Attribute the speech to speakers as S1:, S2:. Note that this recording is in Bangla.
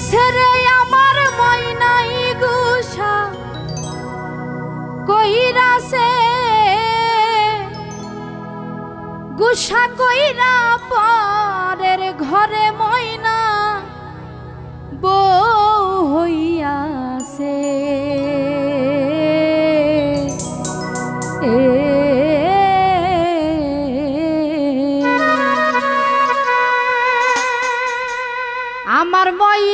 S1: আছে রে আমার ময়নাই গুসা। কইরাছে, গুসা কইরা পরের ঘরে ময়না বউ হইয়াছে। আমার মই